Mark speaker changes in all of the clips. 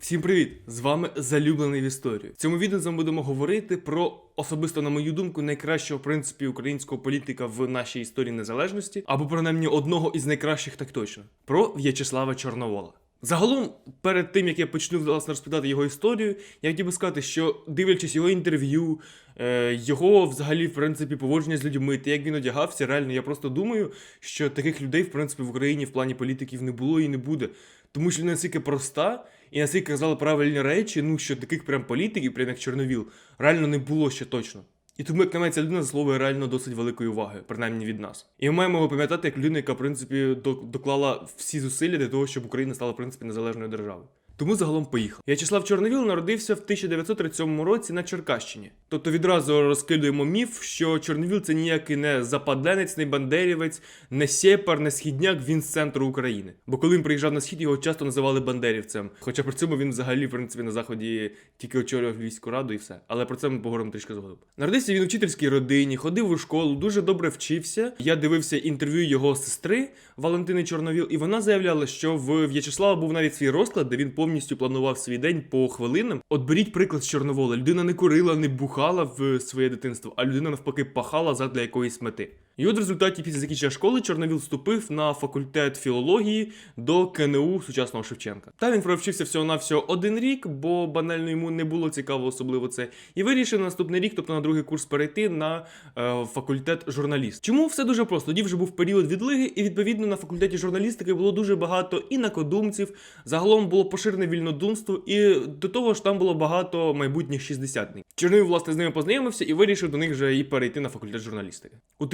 Speaker 1: Всім привіт! З вами залюблений в історію. В цьому відео ми будемо говорити про особисто, на мою думку, найкращого в принципі українського політика в нашій історії незалежності, або принаймні одного із найкращих, так точно, про В'ячеслава Чорновола. Загалом, перед тим як я почну власне розповідати його історію, я хотів би сказати, що дивлячись його інтерв'ю, е, його взагалі, в принципі, поводження з людьми, те, як він одягався, реально, я просто думаю, що таких людей, в принципі, в Україні в плані політиків не було і не буде. Тому що він настільки проста і наскільки казали правильні речі, ну що таких прям політиків, прям як Чорновіл, реально не було ще точно. І тому, як на мене, ця людина заслуговує реально досить великої уваги, принаймні від нас. І ми маємо його пам'ятати як людина, яка, в принципі, доклала всі зусилля для того, щоб Україна стала, в принципі, незалежною державою. Тому загалом поїхав. В'ячеслав Чорновіл народився в 1937 році на Черкащині. Тобто відразу розкидуємо міф, що Чорновіл це ніякий не западенець, не бандерівець, не сєпар, не східняк, він з центру України. Бо коли він приїжджав на схід, його часто називали бандерівцем. Хоча при цьому він взагалі, в принципі, на заході тільки очолював війську раду і все. Але про це ми поговоримо трішки згодом. Народився він у вчительській родині, ходив у школу, дуже добре вчився. Я дивився інтерв'ю його сестри Валентини Чорновіл, і вона заявляла, що в В'ячеслава був навіть свій розклад, де він повністю планував свій день по хвилинам. От беріть приклад з Чорновола. Людина не курила, не бухала в своє дитинство, а людина навпаки пахала задля якоїсь мети. І от в результаті після закінчення школи Чорновіл вступив на факультет філології до КНУ сучасного Шевченка. Та він провчився всього на всього один рік, бо банально йому не було цікаво особливо це. І вирішив на наступний рік, тобто на другий курс, перейти на е, факультет журналіст. Чому все дуже просто? Тоді вже був період відлиги, і відповідно на факультеті журналістики було дуже багато інакодумців. Загалом було поширене вільнодумство, і до того ж там було багато майбутніх шістдесятників. Чорновіл, власне, з ними познайомився і вирішив до них вже і перейти на факультет журналістики. У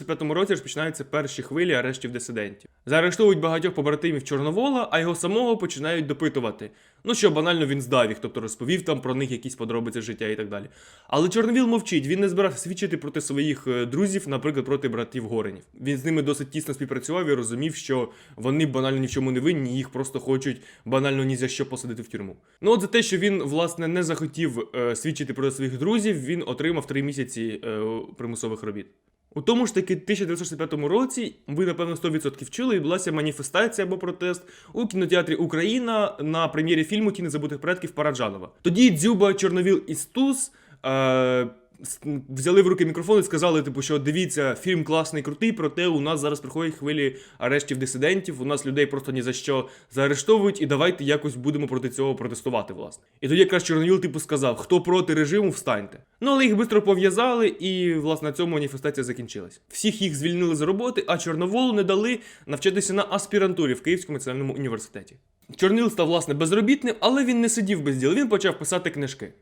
Speaker 1: 1965 році розпочинаються перші хвилі арештів дисидентів. Заарештовують багатьох побратимів Чорновола, а його самого починають допитувати. Ну що банально він здав їх, тобто розповів там про них якісь подробиці життя і так далі. Але Чорновіл мовчить, він не збирався свідчити проти своїх е, друзів, наприклад, проти братів Горенів. Він з ними досить тісно співпрацював і розумів, що вони банально ні в чому не винні, їх просто хочуть банально ні за що посадити в тюрму. Ну от за те, що він власне не захотів е, свідчити проти своїх друзів, він отримав три місяці е, примусових робіт. У тому ж таки 1965 році ви, напевно, 100% чули, відбулася маніфестація або протест у кінотеатрі Україна на прем'єрі фільму Ті незабутих предків Параджанова. Тоді Дзюба, Чорновіл і Стус. Е- Взяли в руки мікрофон і сказали, типу, що дивіться, фільм класний, крутий, проте у нас зараз приходять хвилі арештів дисидентів, у нас людей просто ні за що заарештовують, і давайте якось будемо проти цього протестувати, власне. І тоді якраз Чорновіл, типу, сказав, хто проти режиму, встаньте. Ну, але їх швидко пов'язали, і, власне, на цьому маніфестація закінчилась. Всіх їх звільнили з роботи, а Чорноволу не дали навчатися на аспірантурі в Київському національному університеті. Чорнил став, власне, безробітним, але він не сидів без діла, він почав писати книжки.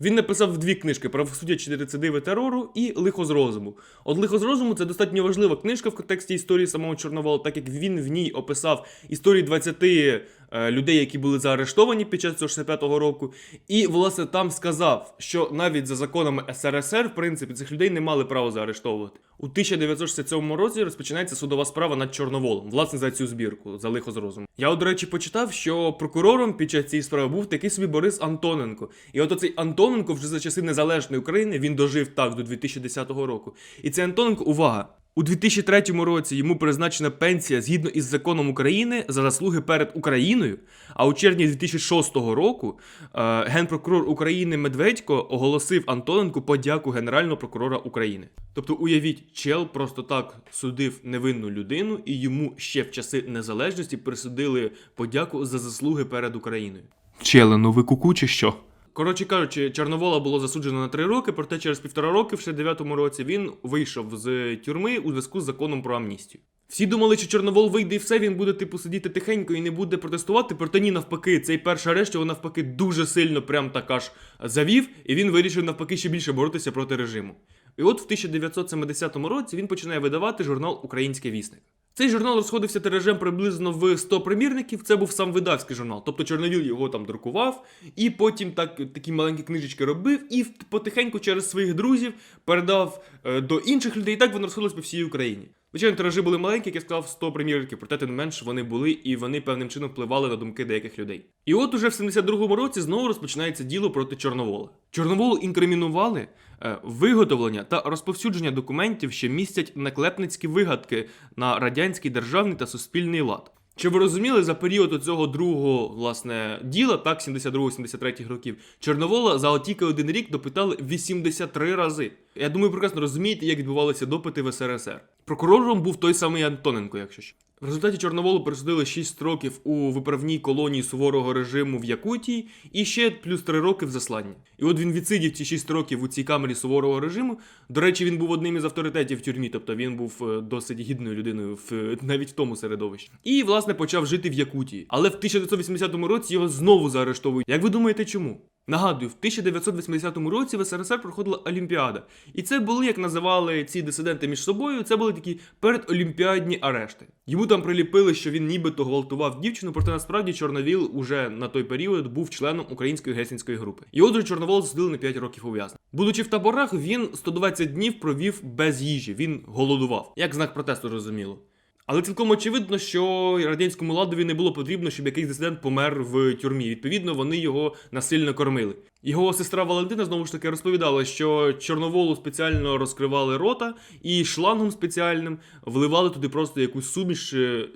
Speaker 1: Він написав дві книжки правосуддя чи рецидиви терору і Лихо з розуму. От Лихо з розуму це достатньо важлива книжка в контексті історії самого Чорновола, так як він в ній описав історії 20 е, людей, які були заарештовані під час цього 65-го року. І, власне, там сказав, що навіть за законами СРСР, в принципі, цих людей не мали права заарештовувати. У 1967 році розпочинається судова справа над Чорноволом, власне, за цю збірку, за лихо з розуму. Я, от, до речі, почитав, що прокурором під час цієї справи був такий собі Борис Антоненко. І от оцей Антоненко вже за часи незалежної України він дожив так до 2010 року. І цей Антоненко, увага! У 2003 році йому призначена пенсія згідно із законом України за заслуги перед Україною. А у червні 2006 року е, генпрокурор України Медведько оголосив Антоненку подяку Генерального прокурора України. Тобто, уявіть, чел просто так судив невинну людину, і йому ще в часи незалежності присудили подяку за заслуги перед Україною. Челе, ну ви куку чи що? Коротше кажучи, Чорновола було засуджено на три роки, проте через півтора роки, в 69-му році, він вийшов з тюрми у зв'язку з законом про амністію. Всі думали, що Чорновол вийде і все, він буде типу сидіти тихенько і не буде протестувати. Проте ні, навпаки, цей перший арешт його навпаки дуже сильно прям так аж завів, і він вирішив навпаки ще більше боротися проти режиму. І от в 1970 році він починає видавати журнал Український вісник. Цей журнал розходився тиражем приблизно в 100 примірників. Це був сам видавський журнал. Тобто Чорновіл його там друкував, і потім так, такі маленькі книжечки робив, і потихеньку через своїх друзів передав е, до інших людей. І так воно розходилось по всій Україні. Звичайно, тиражі були маленькі, як я сказав, 100 примірників, проте тим не менш вони були і вони певним чином впливали на думки деяких людей. І от уже в 72-му році знову розпочинається діло проти Чорновола. Чорноволу інкримінували е, виготовлення та розповсюдження документів, що містять наклепницькі вигадки на радянський державний та суспільний лад. Чи ви розуміли, за період цього другого власне діла, так, 72-73 років, Чорновола за отільки один рік допитали 83 рази. Я думаю, прекрасно розумієте, як відбувалися допити в СРСР. Прокурором був той самий Антоненко, якщо що. В результаті Чорноволу присудили 6 років у виправній колонії суворого режиму в Якутії і ще плюс 3 роки в засланні. І от він відсидів ці 6 років у цій камері суворого режиму. До речі, він був одним із авторитетів в тюрмі, тобто він був е, досить гідною людиною в навіть в тому середовищі. І власне почав жити в Якутії. Але в 1980 році його знову заарештовують. Як ви думаєте, чому? Нагадую, в 1980 році в СРСР проходила Олімпіада. І це були, як називали ці дисиденти між собою, це були такі передолімпіадні арешти. Йому там приліпили, що він нібито гвалтував дівчину, проте насправді Чорновіл уже на той період був членом української гельсінської групи. І отже, Чорновол засудили на 5 років ув'язнення. Будучи в таборах, він 120 днів провів без їжі, він голодував, як знак протесту, розуміло. Але цілком очевидно, що радянському ладові не було потрібно, щоб якийсь дисидент помер в тюрмі. Відповідно, вони його насильно кормили. Його сестра Валентина знову ж таки розповідала, що чорноволу спеціально розкривали рота і шлангом спеціальним вливали туди просто якусь суміш е,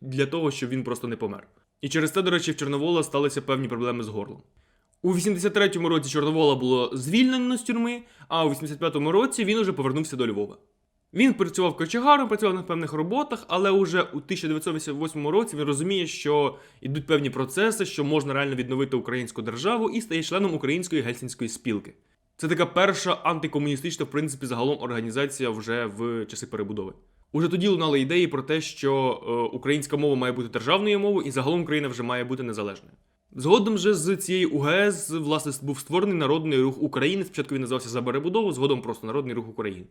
Speaker 1: для того, щоб він просто не помер. І через це, до речі, в Чорновола сталися певні проблеми з горлом. У 83-му році Чорновола було звільнено з тюрми, а у 85-му році він уже повернувся до Львова. Він працював кочегаром, працював на певних роботах, але уже у 1988 році він розуміє, що йдуть певні процеси, що можна реально відновити українську державу і стає членом української гельсінської спілки. Це така перша антикомуністична, в принципі, загалом організація вже в часи перебудови. Уже тоді лунали ідеї про те, що е, українська мова має бути державною мовою, і загалом Україна вже має бути незалежною. Згодом же з цієї УГС власне був створений народний рух України. Спочатку він називався за перебудову, згодом просто народний рух України.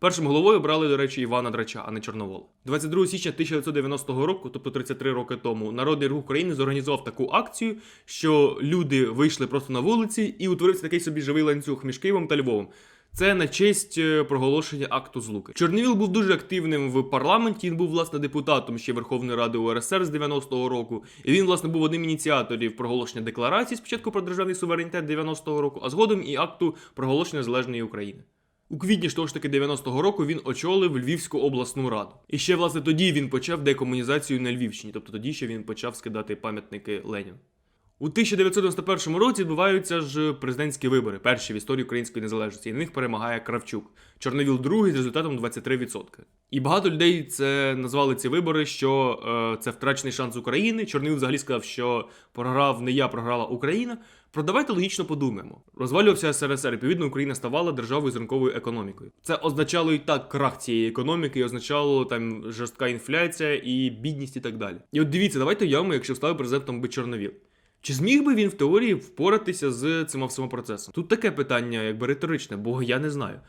Speaker 1: Першим головою обрали, до речі, Івана Драча, а не Чорновола. 22 січня 1990 року, тобто 33 роки тому, Народний рух України зорганізував таку акцію, що люди вийшли просто на вулиці і утворився такий собі живий ланцюг між Києвом та Львовом. Це на честь е, проголошення акту злуки. Чорновіл був дуже активним в парламенті. Він був власне депутатом ще Верховної Ради УРСР з 90-го року. І він, власне, був одним ініціаторів проголошення декларації спочатку про державний суверенітет 90-го року, а згодом і акту проголошення незалежної України. У квітні ж того ж таки 90-го року він очолив Львівську обласну раду. І ще власне тоді він почав декомунізацію на Львівщині, тобто тоді ще він почав скидати пам'ятники Леніну. У 1991 році відбуваються ж президентські вибори, перші в історії української незалежності, і на них перемагає Кравчук. Чорновіл другий з результатом 23%. І багато людей це назвали ці вибори, що е, це втрачений шанс України. Чорновіл взагалі сказав, що програв не я, програла Україна. Про давайте логічно подумаємо. Розвалювався СРСР, відповідно, Україна ставала державою з ринковою економікою. Це означало і так крах цієї економіки, і означало там жорстка інфляція і бідність, і так далі. І от дивіться, давайте уявимо, якщо став президентом би Чорновіл. Чи зміг би він в теорії впоратися з цим всім процесом? Тут таке питання, якби риторичне, бо я не знаю.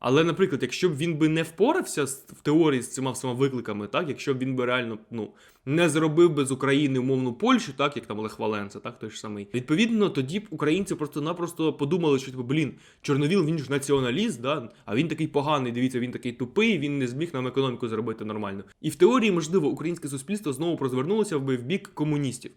Speaker 1: Але, наприклад, якщо б він би не впорався в теорії з цими всіма викликами, так, якщо б він би реально ну, не зробив би з України умовну Польщу, так, як там Олег Валенца, так, той ж самий. Відповідно, тоді б українці просто-напросто подумали, що типу, блін, Чорновіл, він ж націоналіст, да, а він такий поганий, дивіться, він такий тупий, він не зміг нам економіку зробити нормально. І в теорії, можливо, українське суспільство знову розвернулося би в бік комуністів.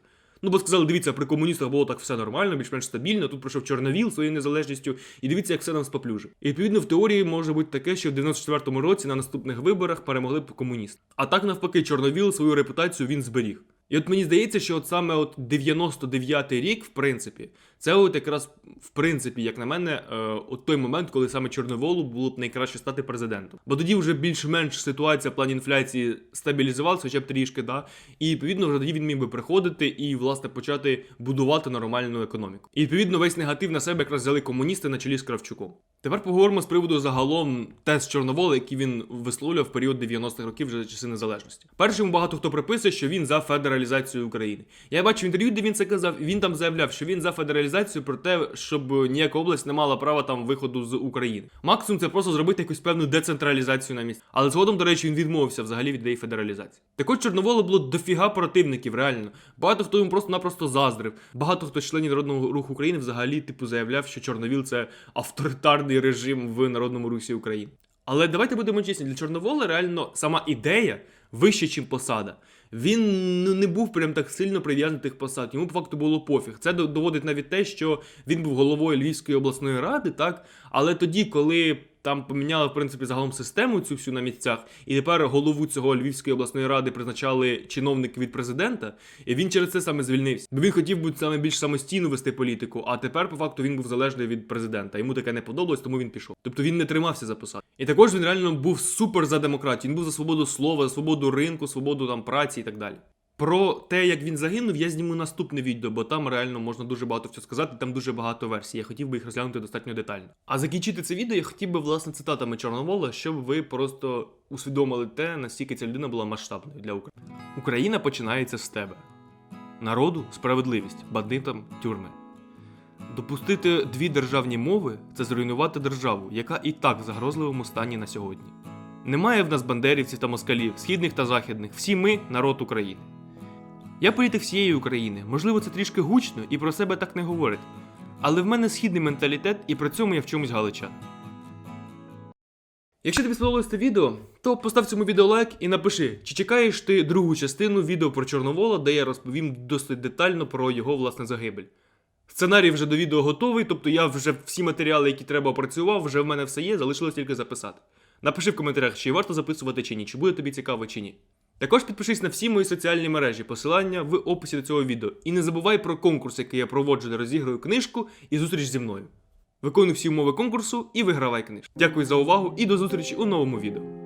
Speaker 1: Ну, бо сказали, дивіться, при комуністах було так все нормально, більш-менш стабільно. Тут пройшов Чорновіл своєю незалежністю, і дивіться, як все нам споплюжив. І відповідно в теорії може бути таке, що в 94-му році на наступних виборах перемогли б комуністи. А так навпаки, Чорновіл свою репутацію він зберіг. І от мені здається, що от саме от 99-й рік, в принципі, це от якраз в принципі, як на мене, е, от той момент, коли саме Чорноволу було б найкраще стати президентом. Бо тоді вже більш-менш ситуація в плані інфляції стабілізувалася, хоча б трішки, да. І відповідно вже тоді він міг би приходити і власне почати будувати нормальну економіку. І відповідно весь негатив на себе якраз взяли комуністи на чолі з Кравчуком. Тепер поговоримо з приводу загалом тест Чорновола, який він висловлював в період 90-х років вже за часи незалежності. Першим багато хто приписує, що він за федералізацію України. Я бачив інтерв'ю, де він це казав, і він там заявляв, що він за федералізацію про те, щоб ніяка область не мала права там виходу з України. Максимум це просто зробити якусь певну децентралізацію на місці. Але згодом, до речі, він відмовився взагалі від ідеї федералізації. Так от Чорноволу було дофіга противників, реально. Багато хто йому просто-напросто заздрив. Багато хто з членів Народного руху України взагалі типу заявляв, що Чорновіл це авторитарний режим в Народному Русі України. Але давайте будемо чесні, для Чорновола реально сама ідея вище, ніж посада. Він ну, не був прям так сильно прив'язаний тих посад. Йому по факту було пофіг. Це доводить навіть те, що він був головою Львівської обласної ради, так. Але тоді, коли там поміняли, в принципі, загалом систему цю всю на місцях, і тепер голову цього Львівської обласної ради призначали чиновники від президента, і він через це саме звільнився. Бо він хотів бути саме більш самостійно вести політику, а тепер, по факту, він був залежний від президента. Йому таке не подобалось, тому він пішов. Тобто він не тримався за посаду. І також він реально був супер за демократію. Він був за свободу слова, за свободу ринку, свободу там праці і так далі. Про те, як він загинув, я зніму наступне відео, бо там реально можна дуже багато всього сказати, там дуже багато версій. Я хотів би їх розглянути достатньо детально. А закінчити це відео я хотів би власне цитатами Чорновола, щоб ви просто усвідомили те, наскільки ця людина була масштабною для України. Україна починається з тебе. Народу справедливість, бандитам тюрми. Допустити дві державні мови це зруйнувати державу, яка і так в загрозливому стані на сьогодні. Немає в нас бандерівців та москалів, східних та західних. Всі ми народ України. Я політик всієї України. Можливо, це трішки гучно і про себе так не говорить. Але в мене східний менталітет, і при цьому я в чомусь галичан. Якщо тобі сподобалось це відео, то постав цьому відео лайк і напиши, чи чекаєш ти другу частину відео про Чорновола, де я розповім досить детально про його власне загибель. Сценарій вже до відео готовий, тобто я вже всі матеріали, які треба опрацював, вже в мене все є, залишилось тільки записати. Напиши в коментарях, чи варто записувати чи ні, чи буде тобі цікаво чи ні. Також підпишись на всі мої соціальні мережі, посилання в описі до цього відео. І не забувай про конкурс, який я проводжу, де розіграю книжку і зустріч зі мною. Виконуй всі умови конкурсу і вигравай книжку. Дякую за увагу і до зустрічі у новому відео.